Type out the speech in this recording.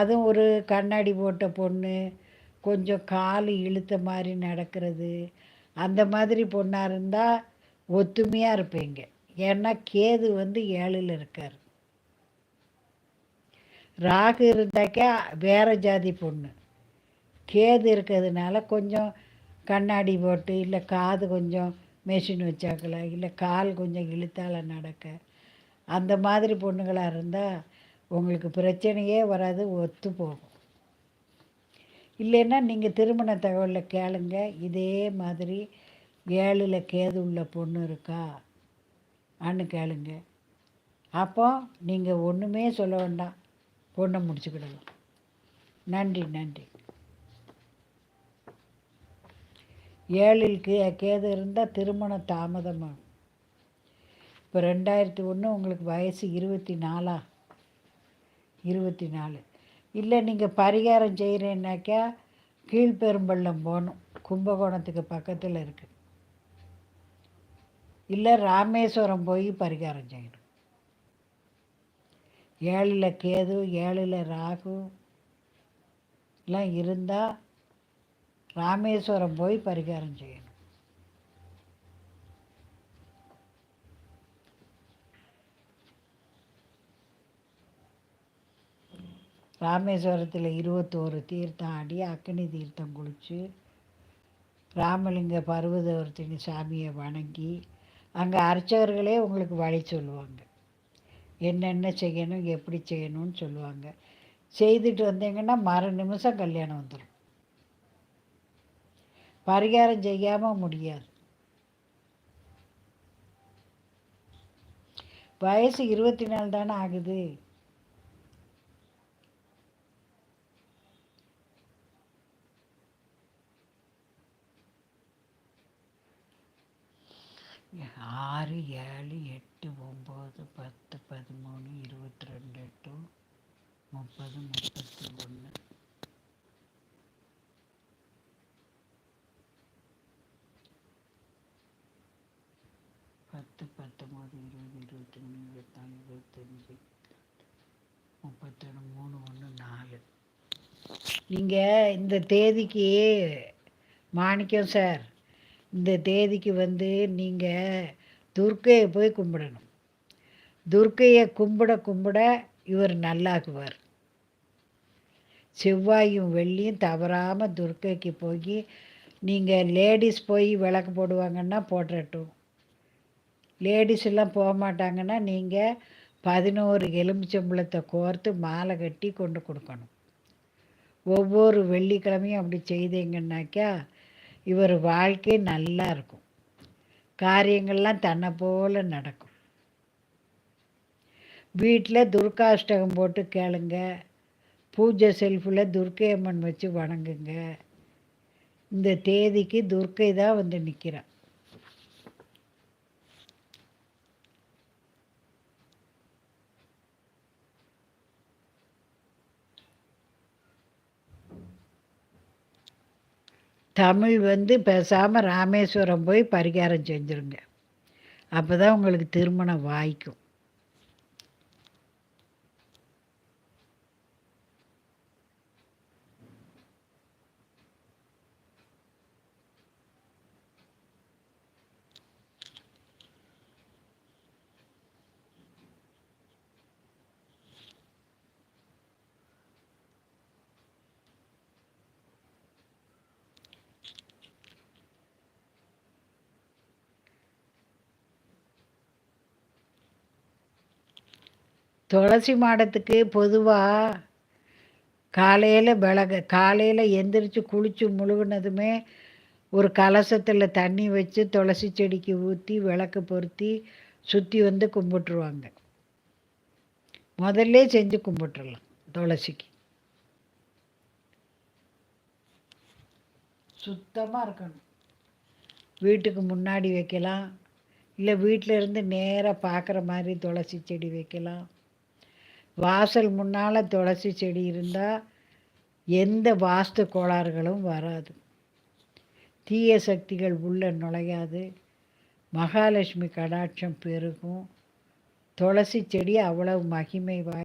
அதுவும் ஒரு கண்ணாடி போட்ட பொண்ணு கொஞ்சம் கால் இழுத்த மாதிரி நடக்கிறது. அந்த மாதிரி பொண்ணாக இருந்தால் ஒத்துமையாக இருப்பீங்க. ஏன்னா கேது வந்து ஏழில் இருக்கார். ராகு இருந்தாக்கா வேறு ஜாதி பொண்ணு. கேது இருக்கிறதுனால கொஞ்சம் கண்ணாடி போட்டு இல்லை காது கொஞ்சம் மெஷின் வச்சாக்கல இல்லை கால் கொஞ்சம் இழுத்தால நடக்க. அந்த மாதிரி பொண்ணுங்களாக இருந்தால் உங்களுக்கு பிரச்சனையே வராது ஒத்து போகும். இல்லைன்னா நீங்கள் திருமண தகவலில் கேளுங்க இதே மாதிரி ஏழில் கேது உள்ள பொண்ணு இருக்கா? அன்னு கேளுங்க. அப்போ நீங்கள் ஒன்றுமே சொல்ல வேண்டாம். பொண்ணை முடிச்சுக்கிடலாம். நன்றி நன்றி. ஏழில் கே கேது இருந்தால் திருமணம் தாமதமாகும். இப்போ ரெண்டாயிரத்தி ஒன்று உங்களுக்கு வயசு இருபத்தி நாலா. இருபத்தி நாலு. இல்லை நீங்கள் பரிகாரம் செய்கிறேன்னாக்கா கீழ்பெரும்பள்ளம் போகணும். கும்பகோணத்துக்கு பக்கத்தில் இருக்குது இல்லை ராமேஸ்வரம் போய் பரிகாரம் செய்யணும். ஏழில் கேது ஏழில் ராகு எல்லாம் இருந்தால் ராமேஸ்வரம் போய் பரிகாரம் செய்யணும். ராமேஸ்வரத்தில் இருபத்தோரு தீர்த்தம் ஆடி அக்னி தீர்த்தம் குளித்து ராமலிங்க பர்வதவர்த்தினி சாமியை வணங்கி அங்கே அர்ச்சகர்களே உங்களுக்கு வழி சொல்லுவாங்க. என்னென்ன செய்யணும் எப்படி செய்யணும்னு சொல்லுவாங்க. செய்துட்டு வந்தீங்கன்னா மறு நிமிஷம் கல்யாணம் வந்துடும் பரிகாரம் செய்யாமல் முடியாது. வயசு இருபத்தி நாலு தானே ஆகுது. ஆறு ஏழு எட்டு ஒம்பது பத்து பதிமூணு இருபத்தி ரெண்டு எட்டு முப்பது முப்பத்தி ஒன்று. பத்து பத்தொம்பது இருபது இருபத்தி மூணு இருபத்தாலு இருபத்தஞ்சி முப்பத்தொன்று மூணு ஒன்று நாலு. நீங்கள் இந்த தேதிக்கு மாணிக்கம் சார் இந்த தேதிக்கு வந்து நீங்கள் துர்க்கையை போய் கும்பிடணும். துர்க்கையை கும்பிட கும்பிட இவர் நல்லாக்குவார் செவ்வாயும் வெள்ளியும் தவறாமல் துர்க்கைக்கு போய் நீங்கள் லேடிஸ் போய் விளக்கு போடுவாங்கன்னா போட்டுட்டும் லேடிஸ் எல்லாம் போக மாட்டாங்கன்னா நீங்கள் பதினோரு எலுமிச்சம்பழத்தை கோர்த்து மாலை கட்டி கொண்டு கொடுக்கணும். ஒவ்வொரு வெள்ளிக்கிழமையும் அப்படி செய்தீங்கன்னாக்கா இவர் வாழ்க்கை நல்லா இருக்கும். காரியங்கள்லாம் தன்னை போல் நடக்கும். வீட்டில் துர்காஷ்டகம் போட்டு கேளுங்க. பூஜை செல்ஃபில் துர்க்கை அம்மன் வச்சு வணங்குங்க. இந்த தேதிக்கு துர்க்கை தான் வந்து நிற்கிறான் தமிழ் வந்து பேசாமல் ராமேஸ்வரம் போய் பரிகாரம் செஞ்சுருங்க. அப்போ தான் உங்களுக்கு திருமணம் வாய்க்கும். துளசி மாடத்துக்கு பொதுவாக காலையில் விளக காலையில் எந்திரிச்சு குளித்து முழுகினதுமே ஒரு கலசத்தில் தண்ணி வச்சு துளசி செடிக்கு ஊற்றி விளக்கு பொருத்தி சுற்றி வந்து கும்பிட்டுருவாங்க. முதல்ல செஞ்சு கும்பிட்டுறலாம் துளசிக்கு. சுத்தமாக இருக்கணும். வீட்டுக்கு முன்னாடி வைக்கலாம். இல்லை வீட்டில் இருந்து நேராக பார்க்குற மாதிரி துளசி செடி வைக்கலாம். வாசல் முன்னால் துளசி செடி இருந்தால் எந்த வாஸ்து கோளாறுகளும் வராது. தீய சக்திகள் உள்ளே நுழையாது. மகாலட்சுமி கடாட்சம் பெருகும். துளசி செடி அவ்வளவு மகிமை வாய்